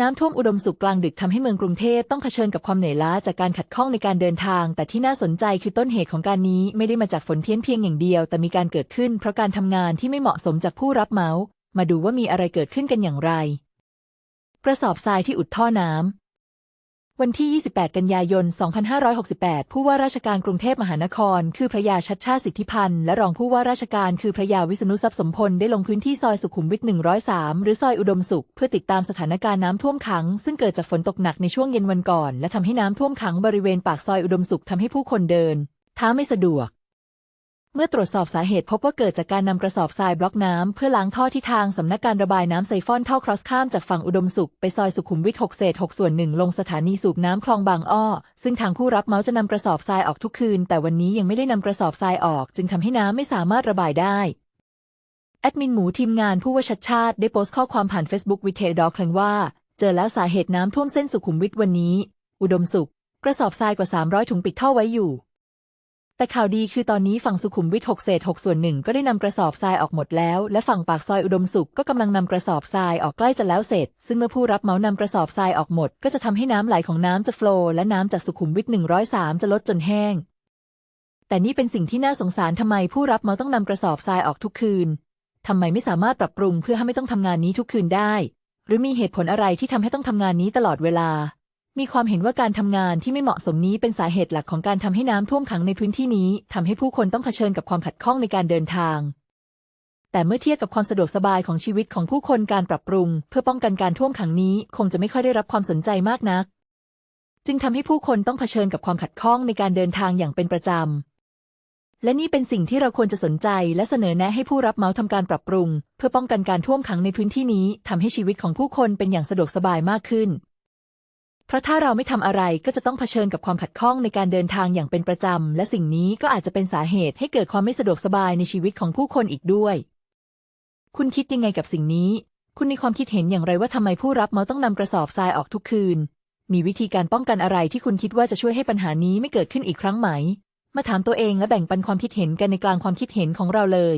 น้ำท่วมอุดมสุขกลางดึกทำให้เมืองกรุงเทพต้องเผชิญกับความเหนื่อยล้าจากการขัดข้องในการเดินทาง แต่ที่น่าสนใจคือต้นเหตุของการนี้ไม่ได้มาจากฝนเทียนเพียงอย่างเดียว แต่มีการเกิดขึ้นเพราะการทำงานที่ไม่เหมาะสมจากผู้รับเหมา มาดูว่ามีอะไรเกิดขึ้นกันอย่างไร กระสอบทรายที่อุดท่อน้ำ วันที่ 28 กันยายน 2568 ผู้ว่าราชการกรุงเทพมหานคร คือพระยาชัดชาติสิทธิพันธ์และรองผู้ว่าราชการคือพระยาวิษณุทรัพย์สมพลได้ลงพื้นที่ซอยสุขุมวิท 103 หรือซอยอุดมสุข เพื่อติดตามสถานการณ์น้ำท่วมขัง ซึ่งเกิดจากฝนตกหนักในช่วงเย็นวันก่อน และทำให้น้ำท่วมขังบริเวณปากซอยอุดมสุขทำให้ผู้คนเดินเท้าไม่สะดวก เมื่อตรวจสอบสาเหตุพบว่าเกิดจากการนำกระสอบทรายบล็อกน้ำเพื่อล้างท่อที่ทางสำนักการระบายน้ำไซฟอนท่อครอสข้ามจากฝั่งอุดมสุข ไปซอยสุขุมวิท6เศษ6ส่วนหนึ่งลงสถานีสูบน้ำคลองบางอ้อ ซึ่งทางผู้รับเหมาจะนำกระสอบทรายออกทุกคืน แต่วันนี้ยังไม่ได้นำกระสอบทรายออก จึงทำให้น้ำไม่สามารถระบายได้แอดมินหมูทีมงานผู้ว่าชัดชาติได้โพสต์ข้อความผ่าน Facebook วิเทดอคลังว่า เจอแล้วสาเหตุน้ำท่วมเส้นสุขุมวิทวันนี้ อุดมสุข กระสอบทรายกว่า 300 ถุงปิดท่อไว้อยู่ แต่ข่าวดีคือตอนนี้ฝั่งสุขุมวิท6เศษ6ส่วนหนึ่งก็ได้นำกระสอบทรายออกหมดแล้ว และฝั่งปากซอยอุดมสุขก็กำลังนำกระสอบทรายออกใกล้จะแล้วเสร็จ ซึ่งเมื่อผู้รับเหมานำกระสอบทรายออกหมด ก็จะทำให้น้ำไหลของน้ำจะโฟล์และน้ำจากสุขุมวิท103จะลดจนแห้ง แต่นี่เป็นสิ่งที่น่าสงสารทำไมผู้รับเหมาต้องนำกระสอบทรายออกทุกคืนทำไมไม่สามารถปรับปรุงเพื่อให้ไม่ต้องทำงานนี้ทุกคืนได้ หรือมีเหตุผลอะไรที่ทำให้ต้องทำงานนี้ตลอดเวลา มีความเห็นว่าการทำงานที่ไม่เหมาะสมนี้เป็นสาเหตุหลักของการทำให้น้ำท่วมขังในพื้นที่นี้ทำให้ผู้คนต้องเผชิญกับความขัดข้องในการเดินทาง แต่เมื่อเทียบกับความสะดวกสบายของชีวิตของผู้คนการปรับปรุง เพื่อป้องกันการท่วมขังนี้ คงจะไม่ค่อยได้รับความสนใจมากนัก จึงทำให้ผู้คนต้องเผชิญกับความขัดข้องในการเดินทางอย่างเป็นประจำ และนี่เป็นสิ่งที่เราควรจะสนใจและเสนอแนะให้ผู้รับเหมาทำการปรับปรุง เพื่อป้องกันการท่วมขังในพื้นที่นี้ทำให้ชีวิตของผู้คนเป็นอย่างสะดวกสบายมากขึ้น เพราะถ้าเราไม่ทำอะไรก็จะต้องเผชิญกับความขัดข้องในการเดินทางอย่างเป็นประจำ และสิ่งนี้ก็อาจจะเป็นสาเหตุให้เกิดความไม่สะดวกสบายในชีวิตของผู้คนอีกด้วย คุณคิดยังไงกับสิ่งนี้ คุณมีความคิดเห็นอย่างไรว่าทำไมผู้รับเหมาต้องนำกระสอบทรายออกทุกคืน มีวิธีการป้องกันอะไรที่คุณคิดว่าจะช่วยให้ปัญหานี้ไม่เกิดขึ้นอีกครั้งไหม มาถามตัวเองและแบ่งปันความคิดเห็นกันในกลางความคิดเห็นของเราเลย